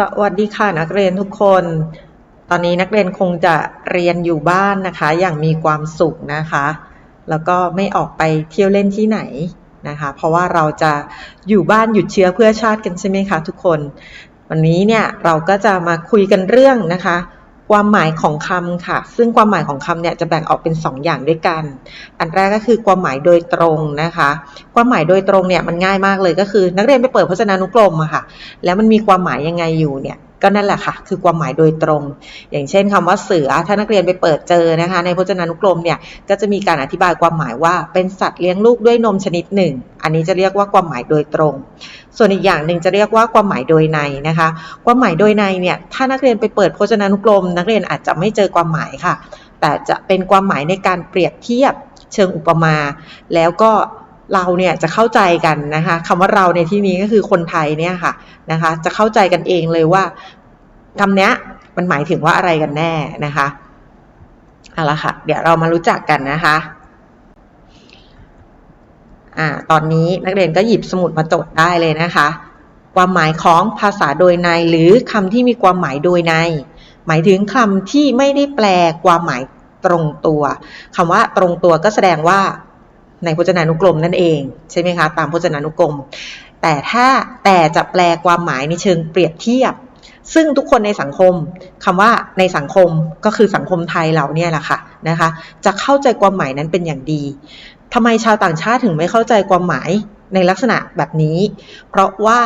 สวัสดีค่ะนักเรียนทุกคน ตอนนี้นักเรียนคงจะเรียนอยู่บ้านนะคะ อย่างมีความสุขนะคะ แล้วก็ไม่ออกไปเที่ยวเล่นที่ไหนนะคะ เพราะว่าเราจะอยู่บ้านหยุดเชื้อเพื่อชาติกันใช่ไหมคะทุกคน วันนี้เนี่ยเราก็จะมาคุยกันเรื่องนะคะ ความหมายของคำค่ะ ซึ่งความหมายของคำเนี่ยจะแบ่งออกเป็น 2 อย่างด้วยกัน อันแรกก็คือความหมายโดยตรงนะคะ ความหมายโดยตรงเนี่ยมันง่ายมากเลยก็คือ นักเรียนไปเปิดพจนานุกรมอะค่ะ แล้วมันมีความหมายยังไงอยู่เนี่ยก็นั่นแหละค่ะ คือความหมายโดยตรง อย่างเช่นคำว่าเสือ ถ้านักเรียนไปเปิดเจอนะคะ ในพจนานุกรมเนี่ย ก็จะมีการอธิบายความหมายว่าเป็นสัตว์เลี้ยงลูกด้วยนมชนิดหนึ่ง อันนี้จะเรียกว่าความหมายโดยตรง ส่วนอีกอย่างหนึ่งจะเรียกว่าความหมายโดยในนะคะ ความหมายโดยในเนี่ยถ้านักเรียนไปเปิดพจนานุกรม นักเรียนอาจจะไม่เจอความหมายค่ะ แต่จะเป็นความหมายในการเปรียบเทียบเชิงอุปมา แล้วก็เราเนี่ยจะเข้าใจกันนะคะคำว่าเราในที่นี้ก็คือคนไทยเนี่ยค่ะนะคะจะเข้าใจกันเองเลยว่าคำนี้มันหมายถึงว่าอะไรกันแน่นะคะเอาละค่ะ เดี๋ยวเรามารู้จักกันนะคะ อ่าตอนนี้นักเรียนก็หยิบสมุดมาจดได้เลยนะคะ ความหมายของภาษาโดยในหรือคำที่มีความหมายโดยใน หมายถึงคำที่ไม่ได้แปลความหมายตรงตัวคำว่าตรงตัวก็แสดงว่าในพจนานุกรมนั่นเองใช่ไหมคะตามพจนานุกรม แต่ถ้าแต่จะแปลความหมายในเชิงเปรียบเทียบ ซึ่งทุกคนในสังคมคำว่าในสังคมก็คือสังคมไทยเราเนี่ยแหละค่ะนะคะ จะเข้าใจความหมายนั้นเป็นอย่างดี ทำไมชาวต่างชาติถึงไม่เข้าใจความหมายในลักษณะแบบนี้ เพราะว่า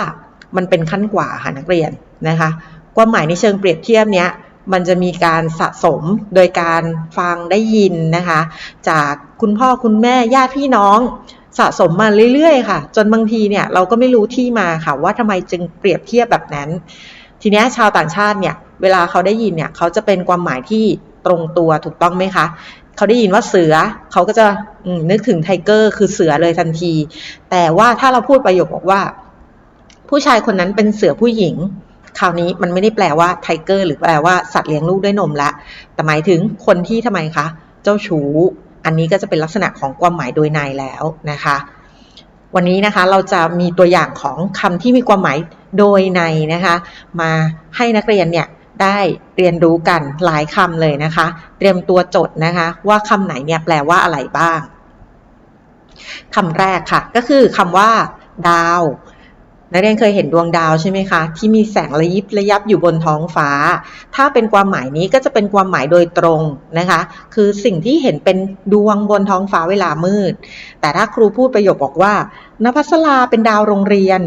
มันเป็นขั้นกว่าค่ะนักเรียนนะคะ ความหมายในเชิงเปรียบเทียบเนี้ยมันจะมีการสะสมโดยการฟังได้ยินนะคะ จากคุณพ่อคุณแม่ญาติพี่น้องสะสมมาเรื่อยๆ ค่ะ จนบางทีเนี่ยเราก็ไม่รู้ที่มาค่ะว่าทำไมจึงเปรียบเทียบแบบนั้น ทีนี้ชาวต่างชาติเนี่ยเวลาเขาได้ยินเนี่ยเขาจะเป็นความหมายที่ตรงตัวถูกต้องไหมคะ เขาได้ยินว่าเสือเขาก็จะนึกถึงไทเกอร์คือเสือเลยทันที แต่ว่าถ้าเราพูดประโยคบอกว่า ผู้ชายคนนั้นเป็นเสือผู้หญิง คราวนี้มันไม่ได้แปลว่าไทเกอร์หรือแปลว่าสัตว์เลี้ยงลูกด้วยนมละแต่หมายถึงคนที่ทำไมคะเจ้าชู้ อันนี้ก็จะเป็นลักษณะของความหมายโดยในแล้วนะคะวันนี้นะคะเราจะมีตัวอย่างของคำที่มีความหมายโดยในนะคะ มาให้นักเรียนเนี่ย ได้เรียนรู้กันหลายคำเลยนะคะ เตรียมตัวจดนะคะ ว่าคำไหนเนี่ยแปลว่าอะไรบ้างคำแรกค่ะ ก็คือคำว่า ดาวนักเรียนเคยเห็นดวงดาวใช่ไหมคะ ที่มีแสงระยิบระยับอยู่บนท้องฟ้า ถ้าเป็นความหมายนี้ก็จะเป็นความหมายโดยตรงนะคะ คือสิ่งที่เห็นเป็นดวงบนท้องฟ้าเวลามืด แต่ถ้าครูพูดประโยคบอกว่านภัสราเป็นดาวโรงเรียน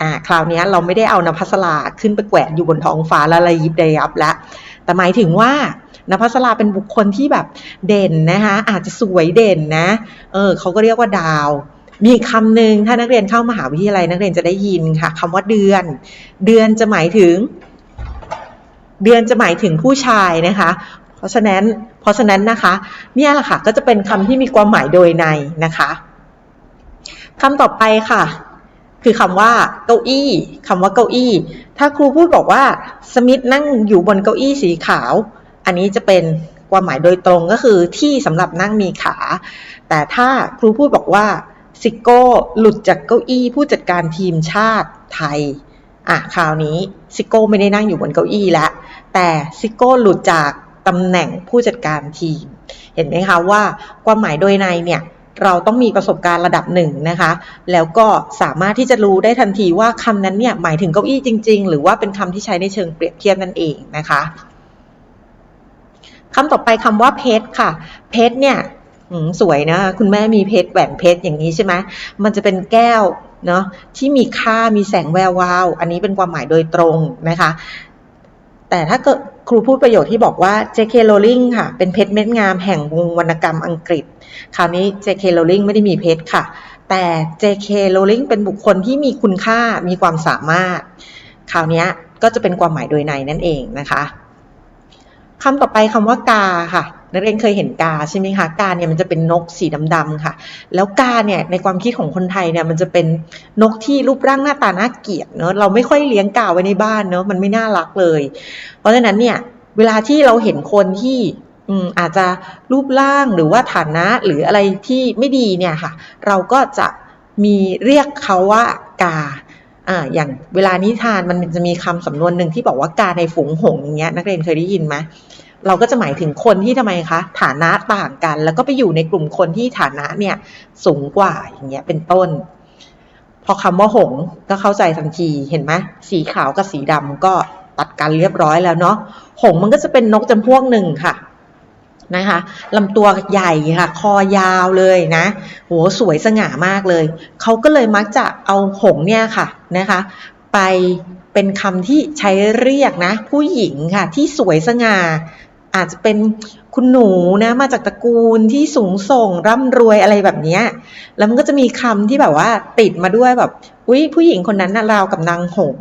อ่าคราวนี้เราไม่ได้เอานภัสราขึ้นไปแกวะอยู่บนท้องฟ้าแล้วระยิบระยับแล้ว แต่หมายถึงว่านภัสราเป็นบุคคลที่แบบเด่นนะคะอาจจะสวยเด่นนะเออเขาก็เรียกว่าดาว มีคำหนึ่งถ้านักเรียนเข้ามหาวิทยาลัยนักเรียนจะได้ยินค่ะคำว่าเดือน เดือนจะหมายถึง เดือนจะหมายถึงผู้ชายนะคะเพราะฉะนั้นเพราะฉะนั้นนะคะเนี่ยแหละค่ะก็จะเป็นคำที่มีความหมายโดยในนะคะคำต่อไปค่ะ คือคำว่าเก้าอี้คำว่าเก้าอี้ ถ้าครูพูดบอกว่าสมิธนั่งอยู่บนเก้าอี้สีขาว อันนี้จะเป็นความหมายโดยตรงก็คือที่สำหรับนั่งมีขา แต่ถ้าครูพูดบอกว่าซิโก้หลุดจากเก้าอี้ผู้จัดการทีมชาติไทยอะคราวนี้ซิโก้ไม่ได้นั่งอยู่บนเก้าอี้แล้วแต่ซิโก้หลุดจากตำแหน่งผู้จัดการทีม เห็นไหมคะว่าความหมายโดยในเนี่ย เราต้องมีประสบการณ์ระดับหนึ่งนะคะ แล้วก็สามารถที่จะรู้ได้ทันทีว่าคำนั้นเนี่ยหมายถึงเก้าอี้จริง ๆ หรือว่าเป็นคำที่ใช้ในเชิงเปรียบเทียบนั่นเองนะคะคำต่อไปคำว่าเพชรค่ะ เพชรเนี่ยสวยนะ คุณแม่มีเพชรแหวนเพชรอย่างนี้ใช่ไหมมันจะเป็นแก้วเนาะที่มีค่ามีแสงแวววาว อันนี้เป็นความหมายโดยตรงนะคะ แต่ถ้าเกิด ครูพูดประโยชน์ที่บอกว่า J.K. Rowling ค่ะ เป็นเพชรเม็ดงามแห่งวงวรรณกรรมอังกฤษ คราวนี้ J.K. Rowling ไม่ได้มีเพชรค่ะ แต่ J.K. Rowling เป็นบุคคลที่มีคุณค่ามีความสามารถ คราวนี้ก็จะเป็นความหมายโดยในนั่นเองนะคะ คำต่อไปคำว่ากาค่ะนักเรียนเคยเห็นกาใช่ไหมคะกาเนี่ยมันจะเป็นนกสีดำๆค่ะ แล้วกาเนี่ยในความคิดของคนไทยเนี่ยมันจะเป็นนกที่รูปร่างหน้าตาน่าเกลียดเนาะเราไม่ค่อยเลี้ยงกาไว้ในบ้านเนาะมันไม่น่ารักเลย เพราะฉะนั้นเนี่ยเวลาที่เราเห็นคนที่อือาจจะรูปร่างหรือว่าฐานะหรืออะไรที่ไม่ดีเนี่ยค่ะ เราก็จะมีเรียกเขาว่ากา อ่าอย่างเวลานิทานมันจะมีคำสำนวนหนึ่งที่บอกว่าการในฝูงหงอย่างเงี้ยนักเรียนเคยได้ยินไหมเราก็จะหมายถึงคนที่ทำไมคะ ฐานะต่างกัน แล้วก็ไปอยู่ในกลุ่มคนที่ฐานะเนี่ยสูงกว่าอย่างเงี้ยเป็นต้น พอคำว่าหงก็เข้าใจทันทีเห็นไหมสีขาวกับสีดำก็ตัดกันเรียบร้อยแล้วเนาะหงมันก็จะเป็นนกจำพวกหนึ่งค่ะ นะคะลำตัวใหญ่ค่ะ คอยาวเลยนะโหสวยสง่ามากเลย เขาก็เลยมักจะเอาหงเนี่ยค่ะนะคะ ไปเป็นคำที่ใช้เรียกนะ ผู้หญิงค่ะ ที่สวยสง่า อาจจะเป็นคุณหนูนะ มาจากตระกูลที่สูงส่งร่ำรวยอะไรแบบนี้แล้วมันก็จะมีคำที่แบบว่าติดมาด้วยแบบอุ้ยผู้หญิงคนนั้นนะราวกับนางหง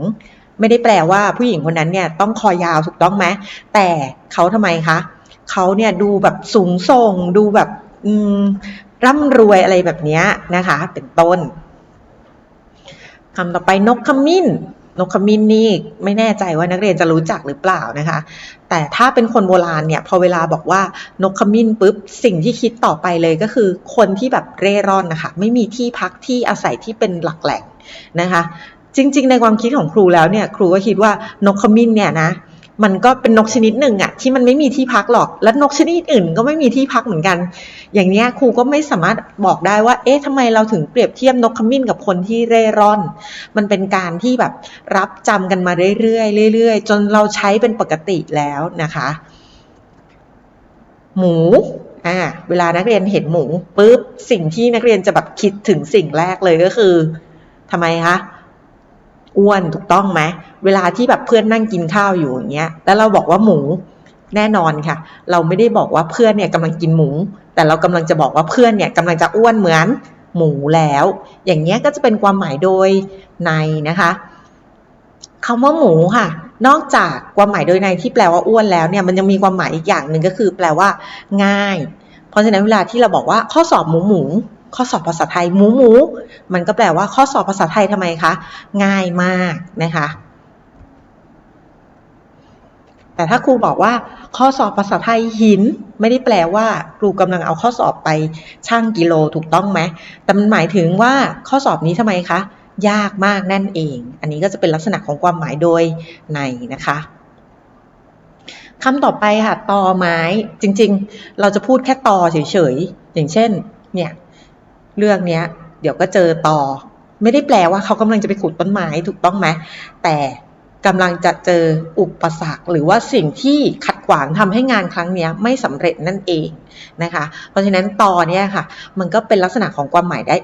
ไม่ได้แปลว่าผู้หญิงคนนั้นเนี่ยต้องคอยาวถูกต้องไหมแต่เขาทำไมคะ เขาเนี่ยดูแบบสูงส่ง ดูแบบอืมร่ำรวยอะไรแบบนี้นะคะ เป็นต้นคำต่อไปนกขมิ้น นกขมิ้นนี่ไม่แน่ใจว่านักเรียนจะรู้จักหรือเปล่านะคะ แต่ถ้าเป็นคนโบราณเนี่ย พอเวลาบอกว่านกขมิ้นปุ๊บสิ่งที่คิดต่อไปเลยก็คือคนที่แบบเร่ร่อนนะคะ ไม่มีที่พักที่อาศัยที่เป็นหลักแหล่งนะคะ จริง ๆ ในความคิดของครูแล้วเนี่ย ครูก็คิดว่านกขมิ้นเนี่ยนะ มันก็เป็นนกชนิดหนึ่งอะที่มันไม่มีที่พักหรอก และนกชนิดอื่นก็ไม่มีที่พักเหมือนกัน อย่างนี้ครูก็ไม่สามารถบอกได้ว่า เอ๊ะทำไมเราถึงเปรียบเทียบนกขมิ้นกับคนที่เร่ร่อน มันเป็นการที่แบบรับจำกันมาเรื่อยๆเรื่อยๆ จนเราใช้เป็นปกติแล้วนะคะ หมูอ่าเวลานักเรียนเห็นหมูปุ๊บสิ่งที่นักเรียนจะแบบคิดถึงสิ่งแรกเลยก็คือทำไมคะ อ้วนถูกต้องไหมเวลาที่แบบเพื่อนนั่งกินข้าวอยู่อย่างเงี้ยแล้วเราบอกว่าหมูแน่นอนค่ะ เราไม่ได้บอกว่าเพื่อนเนี่ยกำลังกินหมู แต่เรากำลังจะบอกว่าเพื่อนเนี่ยกำลังจะอ้วนเหมือนหมูแล้ว อย่างเงี้ยก็จะเป็นความหมายโดยในนะคะคำว่าหมูค่ะ นอกจากความหมายโดยในที่แปลว่าอ้วนแล้วเนี่ยมันยังมีความหมายอีกอย่างหนึ่งก็คือ แปลว่า ง่าย เพราะฉะนั้นเวลาที่เราบอกว่าข้อสอบหมูหมู ข้อสอบภาษาไทยหมูหมูมันก็แปลว่าข้อสอบภาษาไทยทำไมคะ ง่ายมากนะคะ แต่ถ้าครูบอกว่า ข้อสอบภาษาไทยหิน ไม่ได้แปลว่า ครูกำลังเอาข้อสอบไปช่างกิโลถูกต้องไหมแต่มันหมายถึงว่าข้อสอบนี้ทำไมคะ ยากมากนั่นเอง อันนี้ก็จะเป็นลักษณะของความหมายโดยในนะคะคำต่อไปค่ะตอไม้จริง ๆ เราจะพูดแค่ตอเฉยๆอย่างเช่น เนี่ย เรื่องเนี้ย เดี๋ยวก็เจอต่อ ไม่ได้แปลว่าเขากำลังจะไปขุดต้นไม้ถูกต้องไหมแต่กำลังจะเจออุปสรรค หรือว่าสิ่งที่ขัดขวางทำให้งานครั้งนี้ไม่สำเร็จนั่นเองนะคะ เพราะฉะนั้นต่อเนี่ยค่ะ มันก็เป็นลักษณะของความหมายได้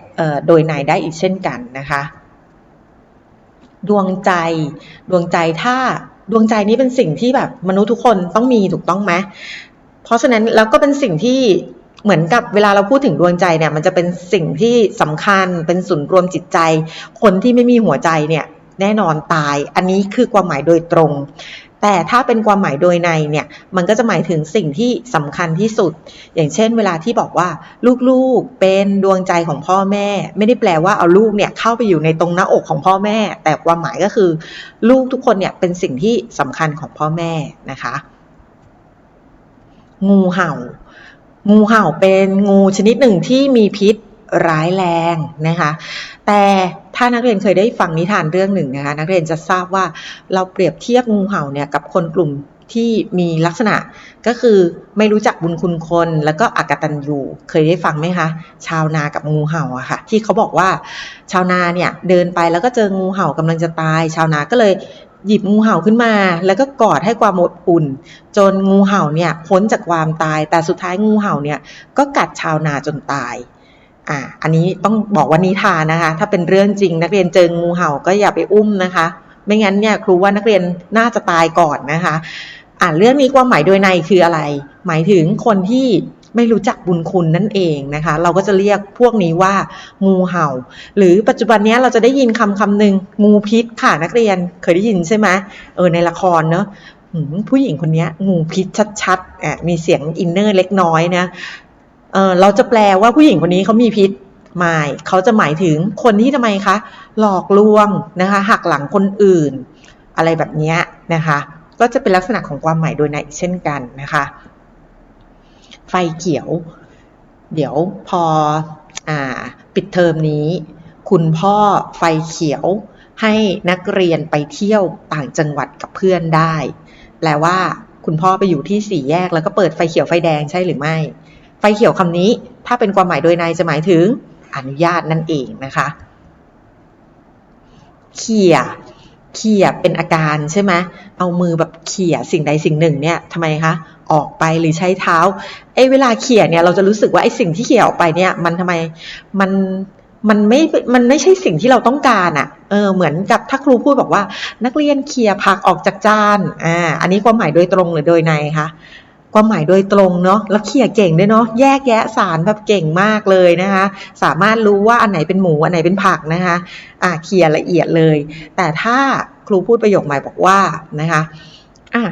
โดยในได้อีกเช่นกันนะคะ ดวงใจ ดวงใจถ้าดวงใจนี้เป็นสิ่งที่แบบมนุษย์ทุกคนต้องมีถูกต้องไหมเพราะฉะนั้นแล้วก็เป็นสิ่งที่ เหมือนกับเวลาเราพูดถึงดวงใจเนี่ยมันจะเป็นสิ่งที่สำคัญเป็นศูนย์รวมจิตใจ คนที่ไม่มีหัวใจเนี่ยแน่นอนตาย อันนี้คือความหมายโดยตรง แต่ถ้าเป็นความหมายโดยในเนี่ย มันก็จะหมายถึงสิ่งที่สำคัญที่สุด อย่างเช่น เวลาที่บอกว่าลูกๆเป็นดวงใจของพ่อแม่ ไม่ได้แปลว่าเอาลูกเนี่ยเข้าไปอยู่ในตรงหน้าอกของพ่อแม่ แต่ความหมายก็คือ ลูกทุกคนเนี่ยเป็นสิ่งที่สำคัญของพ่อแม่นะคะ งูเห่า งูเห่าเป็นงูชนิดหนึ่งที่มีพิษร้ายแรงนะคะ แต่ถ้านักเรียนเคยได้ฟังนิทานเรื่องหนึ่งนะคะนักเรียนจะทราบว่าเราเปรียบเทียบงูเห่าเนี่ยกับคนกลุ่มที่มีลักษณะก็คือไม่รู้จักบุญคุณคนแล้วก็อักตันยูเคยได้ฟังไหมคะชาวนากับงูเห่าอะค่ะ ที่เขาบอกว่าชาวนาเนี่ยเดินไปแล้วก็เจองูเห่ากำลังจะตาย ชาวนาก็เลย หยิบงูเห่าขึ้นมา แล้วก็กอดให้ความอบอุ่น จนงูเห่าเนี่ยพ้นจากความตาย แต่สุดท้ายงูเห่าเนี่ยก็กัดชาวนาจนตายอ่าอันนี้ต้องบอกว่านิทานนะคะ ถ้าเป็นเรื่องจริงนักเรียนเจองูเห่าก็อย่าไปอุ้มนะคะ ไม่งั้นเนี่ยครูว่านักเรียนน่าจะตายก่อนนะคะอ่าเรื่องนี้ความหมายโดยในคืออะไร หมายถึงคนที่ ไม่รู้จักบุญคุณนั่นเองนะคะ เราก็จะเรียกพวกนี้ว่างูเห่า หรือปัจจุบันนี้เราจะได้ยินคำคำหนึ่งงูพิษค่ะนักเรียนเคยได้ยินใช่ไหมเออในละครเนาะผู้หญิงคนนี้งูพิษชัดๆอะมีเสียงอินเนอร์เล็กน้อยนะเออเราจะแปลว่าผู้หญิงคนนี้เขามีพิษหมายเขาจะหมายถึงคนที่ทำไมคะ หลอกลวงนะคะหักหลังคนอื่น อะไรแบบนี้นะคะ ก็จะเป็นลักษณะของความหมายโดยในเช่นกันนะคะ ไฟเขียว เดี๋ยวพออปิดเทอมนี้ คุณพ่อไฟเขียวให้นักเรียนไปเที่ยวต่างจังหวัดกับเพื่อนได้ แปลว่าคุณพ่อไปอยู่ที่สี่แยกแล้วก็เปิดไฟเขียวไฟแดงใช่หรือไม่ ไฟเขียวคำนี้ถ้าเป็นความหมายโดยในจะหมายถึงอนุญาตนั่นเองนะคะเขี่ยเขี่ยเป็นอาการใช่ไหมเอามือแบบเขี่ยสิ่งใดสิ่งหนึ่งเนี่ยทำไมคะ ออกไปหรือใช้เท้าไอ้เวลาเขี่ยเนี่ยเราจะรู้สึกว่าไอ้สิ่งที่เขี่ยออกไปเนี่ย มันทำไมมันมันไม่ มันไม่ใช่สิ่งที่เราต้องการอะ่ะ เออ เหมือนกับถ้าครูพูดบอกว่า นักเรียนเขี่ยผักออกจากจาน อ่า อันนี้ความหมายโดยตรงหรือโดยในคะ ความหมายโดยตรงเนาะ แล้วเขี่ยเก่งด้วยเนาะ แยกแยะสารแบบเก่งมากเลยนะคะ สามารถรู้ว่าอันไหนเป็นหมู อันไหนเป็นผักนะคะ อ่าเขี่ยละเอียดเลย แต่ถ้าครูพูดประโยคใหม่บอกว่านะคะ อะ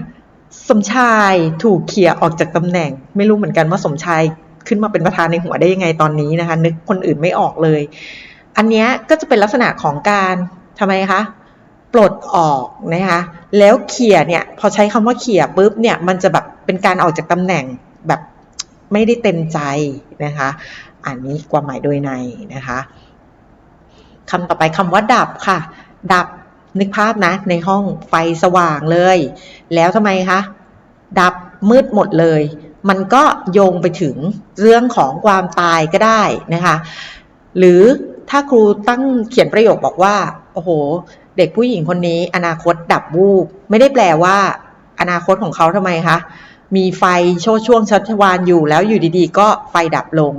สมชายถูกเขี่ยออกจากตำแหน่ง ไม่รู้เหมือนกันว่าสมชายขึ้นมาเป็นประธานในหัวได้ยังไงตอนนี้นะคะ นึกคนอื่นไม่ออกเลย อันนี้ก็จะเป็นลักษณะของการทำไมคะปลดออกนะคะแล้วเขี่ยเนี่ยพอใช้คำว่าเขี่ยปุ๊บเนี่ยมันจะแบบเป็นการออกจากตำแหน่งแบบไม่ได้เต็มใจนะคะอันนี้ความหมายโดยในนะคะคำต่อไปคำว่าดับค่ะ ดับ นึกภาพนะ ในห้องไฟสว่างเลย แล้วทำไมคะ ดับมืดหมดเลย มันก็โยงไปถึงเรื่องของความตายก็ได้นะคะ หรือถ้าครูตั้งเขียนประโยคบอกว่า โอ้โห เด็กผู้หญิงคนนี้ อนาคตดับวูบ ไม่ได้แปลว่า อนาคตของเขาทำไมคะ มีไฟโชดช่วงชัชวานอยู่แล้วอยู่ดีๆ ก็ไฟดับลง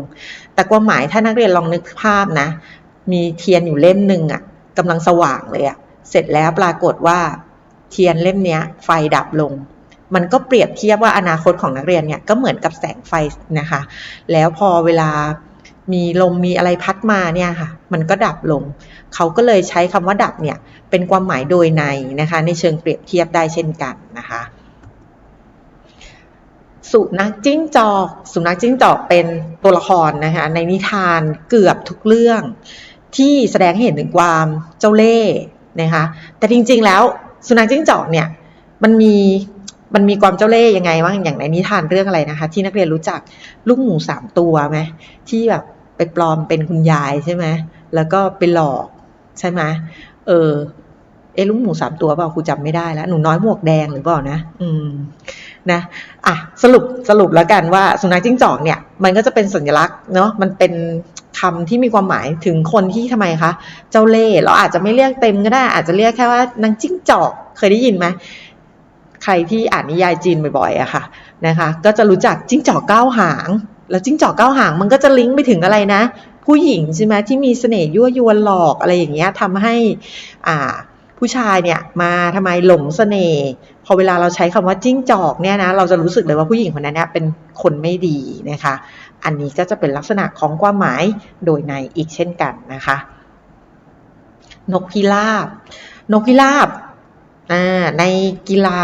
แต่ความหมายถ้านักเรียนลองนึกภาพนะ มีเทียนอยู่เล่มหนึ่งอะกำลังสว่างเลยอะ เสร็จแล้วปรากฏว่าเทียนเล่มนี้ไฟดับลง มันก็เปรียบเทียบว่าอนาคตของนักเรียนเนี่ยก็เหมือนกับแสงไฟนะคะ แล้วพอเวลามีลมมีอะไรพัดมาเนี่ยค่ะ มันก็ดับลง เขาก็เลยใช้คำว่าดับเนี่ยเป็นความหมายโดยในนะคะ ในเชิงเปรียบเทียบได้เช่นกันนะคะ สุนัขจิ้งจอก สุนัขจิ้งจอกเป็นตัวละครนะคะ ในนิทานเกือบทุกเรื่อง ที่แสดงให้เห็นถึงความเจ้าเล่ห์ นะคะแต่จริง ๆ แล้วสุนัขจิ้งจอกเนี่ยมันมีมันมีความเจ้าเล่ห์ยังไงบ้างอย่างในนิทานเรื่องอะไรนะคะ ที่นักเรียนรู้จักลูกหมูสามตัวไหมที่แบบไปปลอมเป็นคุณยายใช่ไหมแล้วก็ไปหลอกใช่ไหมเออเอลูกหมูสามตัวเปล่าครูจำไม่ได้แล้วหนูน้อยหมวกแดงหรือเปล่านะ อืมนะอะสรุปสรุปแล้วกันว่าสุนัขจิ้งจอกเนี่ย มันก็จะเป็นสัญลักษณ์เนาะมันเป็น คำที่มีความหมายถึงคนที่ทำไมคะ เจ้าเล่ห์เราอาจจะไม่เรียกเต็มก็ได้ อาจจะเรียกแค่ว่านางจิ้งจอกเคยได้ยินไหมใครที่อ่านนิยายจีนบ่อยๆอะค่ะนะคะ ก็จะรู้จักจิ้งจอกเก้าหาง แล้วจิ้งจอกเก้าหาง มันก็จะลิงก์ไปถึงอะไรนะ ผู้หญิงใช่ไหมที่มีเสน่ห์ยั่วยวนหลอกอะไรอย่างเงี้ยทำให้อ่าผู้ชายเนี่ยมาทำไมหลงเสน่ห์พอเวลาเราใช้คำว่าจิ้งจอกเนี่ยนะเราจะรู้สึกเลยว่าผู้หญิงคนนั้นเนี่ยเป็นคนไม่ดีนะคะ อันนี้ก็จะเป็นลักษณะของความหมายโดยในอีกเช่นกันนะคะ นกพิราบ นกพิราบในกีฬา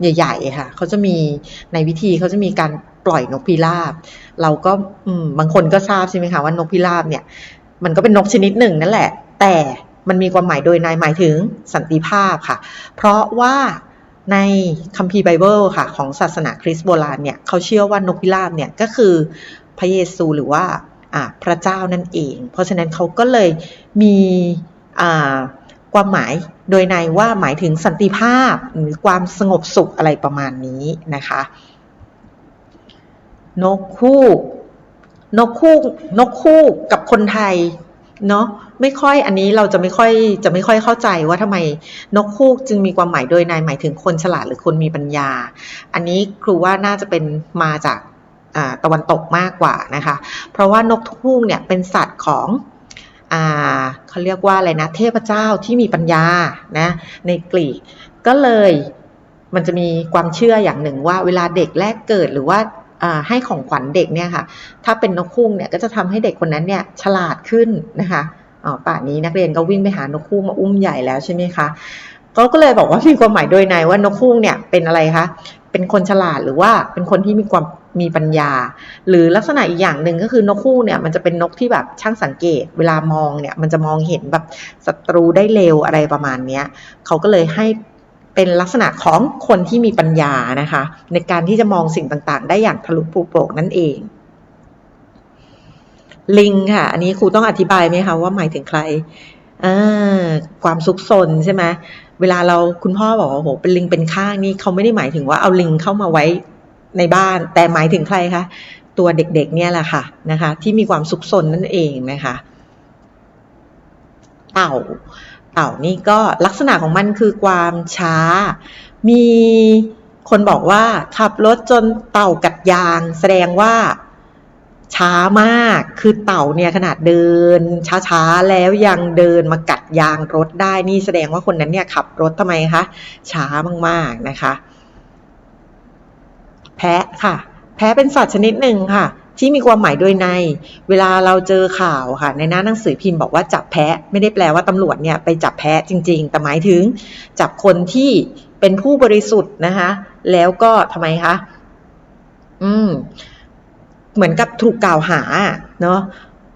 ใหญ่ๆค่ะเขาจะมีในวิธีเขาจะมีการปล่อยนกพิราบ เราก็บางคนก็ทราบใช่ไหมคะว่านกพิราบเนี่ย มันก็เป็นนกชนิดหนึ่งนั่นแหละ แต่มันมีความหมายโดยในหมายถึงสันติภาพค่ะ เพราะว่าในคัมภีร์ไบเบิลค่ะ ของศาสนาคริสต์โบราณเนี่ยเขาเชื่อว่านกพิราบเนี่ยก็คือ พระเยซูหรือว่าพระเจ้านั่นเอง เพราะฉะนั้นเขาก็เลยมีความหมายโดยในว่าหมายถึงสันติภาพหรือความสงบสุขอะไรประมาณนี้นะคะนกคู่นกคู่นกคู่กับคนไทยเนาะไม่ค่อยอันนี้เราจะไม่ค่อยจะไม่ค่อยเข้าใจว่าทำไมนกคู่จึงมีความหมายโดยในหมายถึงคนฉลาดหรือคนมีปัญญา อันนี้ครูว่าน่าจะเป็นมาจาก ตะวันตกมากกว่านะคะ เพราะว่านกคู่เนี่ยเป็นสัตว์ของเขาเรียกว่าอะไรนะเทพเจ้าที่มีปัญญานะในกรีกก็เลยมันจะมีความเชื่ออย่างหนึ่งว่าเวลาเด็กแรกเกิดหรือว่าให้ของขวัญเด็กเนี่ยค่ะ ถ้าเป็นนกคู่เนี่ยก็จะทำให้เด็กคนนั้นเนี่ยฉลาดขึ้นนะคะอ๋อป่านนี้นักเรียนก็วิ่งไปหานกคู่มาอุ้มใหญ่แล้วใช่ไหมคะเขาก็เลยบอกว่ามีความหมายโดยในว่านกคู่เนี่ยเป็นอะไรคะ เป็นคนฉลาดหรือว่าเป็นคนที่มีความมีปัญญา หรือลักษณะอีกอย่างหนึ่งก็คือนกคู่เนี่ยมันจะเป็นนกที่แบบช่างสังเกต เวลามองเนี่ยมันจะมองเห็นแบบศัตรูได้เร็วอะไรประมาณเนี้ยเขาก็เลยให้เป็นลักษณะของคนที่มีปัญญานะคะ ในการที่จะมองสิ่งต่างๆ ได้อย่างทะลุปลุโปร่งนั่นเอง ลิงค่ะ อันนี้ครูต้องอธิบายไหมคะว่าหมายถึงใคร อความซุกซนใช่ไหมเวลาเราคุณพ่อบอกว่าโอ้โหเป็นลิงเป็นข้างนี่เขาไม่ได้หมายถึงว่าเอาลิงเข้ามาไว้ในบ้าน แต่หมายถึงใครคะตัวเด็กๆเนี่ยแหละค่ะนะคะ ที่มีความซุกซนนั่นเองนะคะ เต่า เต่านี่ก็ลักษณะของมันคือความช้า มีคนบอกว่าขับรถจนเต่ากัดยาง แสดงว่า ช้ามาก คือเต่าเนี่ยขนาดเดิน ช้าๆ แล้วยังเดินมากัดยางรถได้ นี่แสดงว่าคนนั้นเนี่ยขับรถทำไมคะ ช้ามากๆนะคะ แพะค่ะ แพะเป็นสัตว์ชนิดหนึ่งค่ะ ที่มีความหมายโดยใน เวลาเราเจอข่าวค่ะ ในหน้าหนังสือพิมพ์บอกว่าจับแพะ ไม่ได้แปลว่าตำรวจเนี่ยไปจับแพะจริง ๆ แต่หมายถึง จับคนที่เป็นผู้บริสุทธิ์นะคะ แล้วก็ทำไมคะ อืม เหมือนกับถูกกล่าวหาเนาะ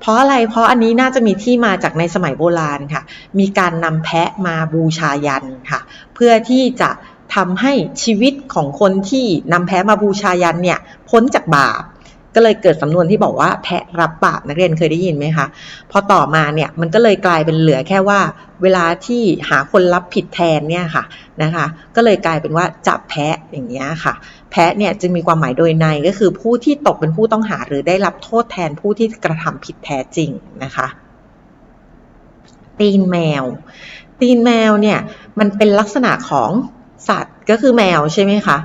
เพราะอะไร เพราะอันนี้น่าจะมีที่มาจากในสมัยโบราณค่ะ มีการนำแพะมาบูชายันค่ะ เพื่อที่จะทำให้ชีวิตของคนที่นำแพะมาบูชายันเนี่ยพ้นจากบาป ก็เลยเกิดสำนวนที่บอกว่าแพะรับบาปนักเรียนเคยได้ยินไหมคะ พอต่อมาเนี่ยมันก็เลยกลายเป็นเหลือแค่ว่า เวลาที่หาคนรับผิดแทนเนี่ยค่ะนะคะ ก็เลยกลายเป็นว่าจับแพะอย่างเงี้ยค่ะ แพะเนี่ยจึงมีความหมายโดยในก็คือผู้ที่ตกเป็นผู้ต้องหาหรือได้รับโทษแทนผู้ที่กระทำผิดแท้จริงนะคะ ตีนแมว ตีนแมวเนี่ยมันเป็นลักษณะของสัตว์ก็คือแมวใช่ไหมคะ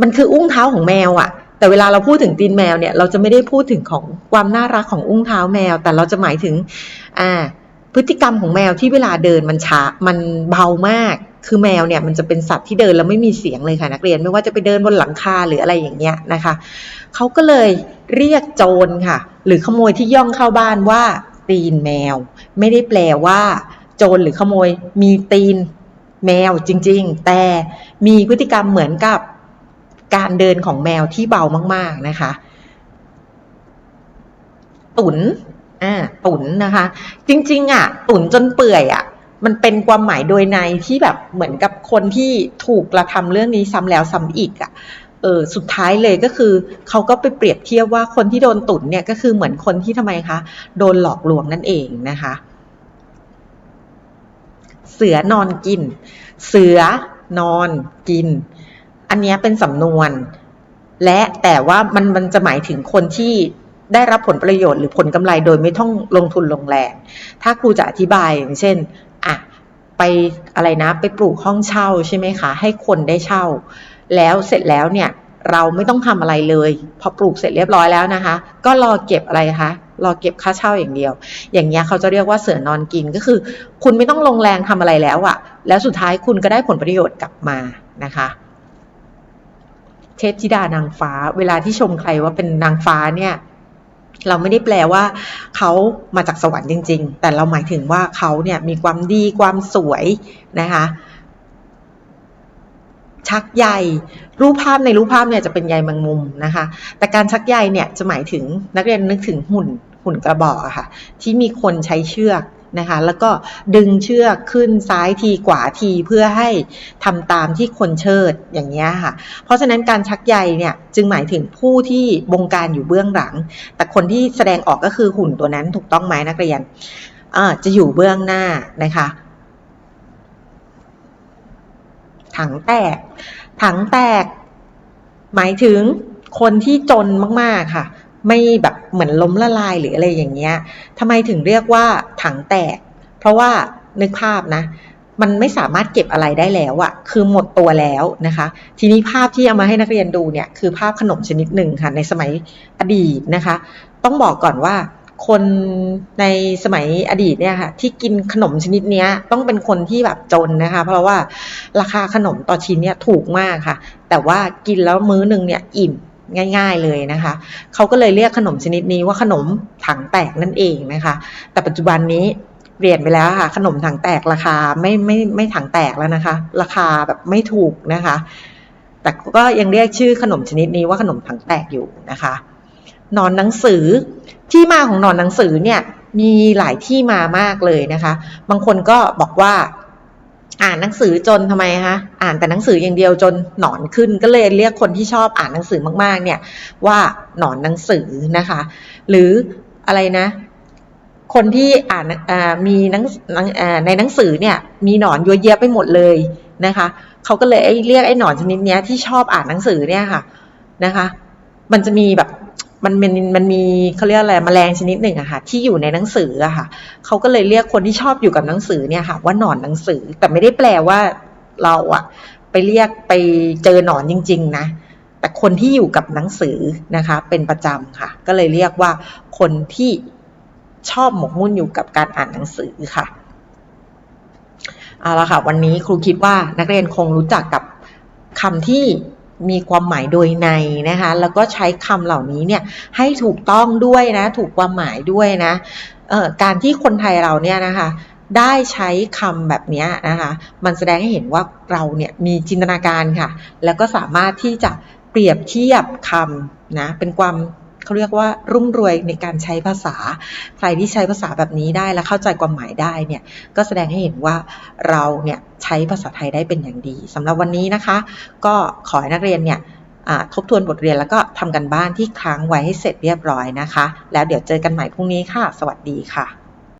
มันคืออุ้งเท้าของแมวอะแต่เวลาเราพูดถึงตีนแมวเนี่ยเราจะไม่ได้พูดถึงของความน่ารักของอุ้งเท้าแมว แต่เราจะหมายถึงอ่าพฤติกรรมของแมวที่เวลาเดินมันช้ามันเบามาก คือแมวเนี่ยมันจะเป็นสัตว์ที่เดินแล้วไม่มีเสียงเลยค่ะนักเรียนไม่ว่าจะไปเดินบนหลังคาหรืออะไรอย่างเงี้ยนะคะเขาก็เลยเรียกโจรค่ะ หรือขโมยที่ย่องเข้าบ้านว่าตีนแมว ไม่ได้แปลว่า โจรหรือขโมยมีตีนแมวจริง ๆ แต่มีพฤติกรรมเหมือนกับการเดินของแมวที่เบามาก ๆนะคะ ตุนอ่าตุนนะคะ จริง ๆ อะ ตุนจนเปื่อยอะ มันเป็นความหมายโดยในที่แบบเหมือนกับคนที่ถูกกระทำเรื่องนี้ซ้ำแล้วซ้ำอีกอะเออสุดท้ายเลยก็คือเขาก็ไปเปรียบเทียบว่าคนที่โดนตุนเนี่ยก็คือเหมือนคนที่ทำไมคะโดนหลอกลวงนั่นเองนะคะ เสือนอนกิน เสือนอนกิน อันนี้เป็นสำนวน และแต่ว่ามันมันจะหมายถึงคนที่ได้รับผลประโยชน์หรือผลกำไรโดยไม่ต้องลงทุนลงแรง ถ้าครูจะอธิบายอย่างเช่น ไปอะไรนะ ไปปลูกห้องเช่าใช่ไหมคะ ให้คนได้เช่า แล้วเสร็จแล้วเนี่ยเราไม่ต้องทำอะไรเลย พอปลูกเสร็จเรียบร้อยแล้วนะคะ ก็รอเก็บอะไรคะรอเก็บค่าเช่าอย่างเดียว อย่างเงี้ยเขาจะเรียกว่าเสือนอนกินก็คือ คุณไม่ต้องลงแรงทำอะไรแล้วอะแล้วสุดท้ายคุณก็ได้ผลประโยชน์กลับมานะคะเทพธิดานางฟ้า เวลาที่ชมใครว่าเป็นนางฟ้าเนี่ย เราไม่ได้แปลว่าเขามาจากสวรรค์จริง ๆ แต่เราหมายถึงว่าเขาเนี่ยมีความดีความสวยนะคะชักใยรูปภาพในรูปภาพเนี่ยจะเป็นใยแมงมุมนะคะ แต่การชักใยเนี่ยจะหมายถึงนักเรียนนึกถึงหุ่นหุ่นกระบอกอะค่ะ ที่มีคนใช้เชือก นะคะ แล้วก็ดึงเชือกขึ้นซ้ายทีขวาทีเพื่อให้ทำตามที่คนเชิดอย่างเงี้ยค่ะ เพราะฉะนั้นการชักใยเนี่ยจึงหมายถึงผู้ที่บงการอยู่เบื้องหลัง แต่คนที่แสดงออกก็คือหุ่นตัวนั้นถูกต้องไหมนักเรียนจะอยู่เบื้องหน้านะคะ ถังแตก ถังแตก หมายถึงคนที่จนมาก ๆ ค่ะ ไม่แบบเหมือนล้มละลายหรืออะไรอย่างเงี้ยทำไมถึงเรียกว่าถังแตก เพราะว่านึกภาพนะ มันไม่สามารถเก็บอะไรได้แล้วอะคือหมดตัวแล้วนะคะ ทีนี้ภาพที่เอามาให้นักเรียนดูเนี่ยคือภาพขนมชนิดหนึ่งค่ะในสมัยอดีตนะคะ ต้องบอกก่อนว่าคนในสมัยอดีตเนี่ยค่ะที่กินขนมชนิดเนี้ยต้องเป็นคนที่แบบจนนะคะ เพราะว่าราคาขนมต่อชิ้นเนี่ยถูกมากค่ะ แต่ว่ากินแล้วมื้อหนึ่งเนี่ยอิ่ม ง่าย ๆเลยนะคะเขาก็เลยเรียกขนมชนิดนี้ว่าขนมถังแตกนั่นเองนะคะ แต่ปัจจุบันนี้เปลี่ยนไปแล้วค่ะ ขนมถังแตกราคาไม่ไม่ไม่ถังแตกแล้วนะคะ ราคาแบบไม่ถูกนะคะ แต่ก็ยังเรียกชื่อขนมชนิดนี้ว่าขนมถังแตกอยู่นะคะนอนหนังสือที่มาของนอนหนังสือเนี่ยมีหลายที่มามากเลยนะคะ บางคนก็บอกว่า อ่านหนังสือจนทำไมคะอ่านแต่หนังสืออย่างเดียวจนหนอนขึ้น ก็เลยเรียกคนที่ชอบอ่านหนังสือมาก ๆ เนี่ย ว่าหนอนหนังสือนะคะ หรืออะไรนะ คนที่อ่านมีหนังในหนังสือเนี่ย มีหนอนเยอะแยะไปหมดเลยนะคะเขาก็เลยเรียกไอ้หนอนชนิดนี้ที่ชอบอ่านหนังสือเนี่ยค่ะนะคะ มันจะมีแบบ มันมันมันมีเขาเรียกอะไรแมลงชนิดหนึ่งอะค่ะ ที่อยู่ในหนังสืออะค่ะเขาก็เลยเรียกคนที่ชอบอยู่กับหนังสือเนี่ยค่ะ ว่าหนอนหนังสือ แต่ไม่ได้แปลว่าเราอะไปเรียกไปเจอหนอนจริง ๆ นะ แต่คนที่อยู่กับหนังสือนะคะ เป็นประจำค่ะ ก็เลยเรียกว่าคนที่ชอบหมกมุ่นอยู่กับการอ่านหนังสือค่ะเอาละค่ะ วันนี้ครูคิดว่านักเรียนคงรู้จักกับคำที่ มีความหมายโดยในนะคะ แล้วก็ใช้คำเหล่านี้เนี่ยให้ถูกต้องด้วยนะ ถูกความหมายด้วยนะการที่คนไทยเราเนี่ยนะคะได้ใช้คำแบบนี้นะคะ มันแสดงให้เห็นว่าเราเนี่ยมีจินตนาการค่ะ แล้วก็สามารถที่จะเปรียบเทียบคำนะ เป็นความ เขาเรียกว่ารุ่งรวยในการใช้ภาษา ใครที่ใช้ภาษาแบบนี้ได้และเข้าใจความหมายได้เนี่ยก็แสดงให้เห็นว่าเราเนี่ยใช้ภาษาไทยได้เป็นอย่างดีสำหรับวันนี้นะคะ ก็ขอให้นักเรียนเนี่ยทบทวนบทเรียนแล้วก็ทำกันบ้านที่ค้างไว้ให้เสร็จเรียบร้อยนะคะ แล้วเดี๋ยวเจอกันใหม่พรุ่งนี้ค่ะ สวัสดีค่ะ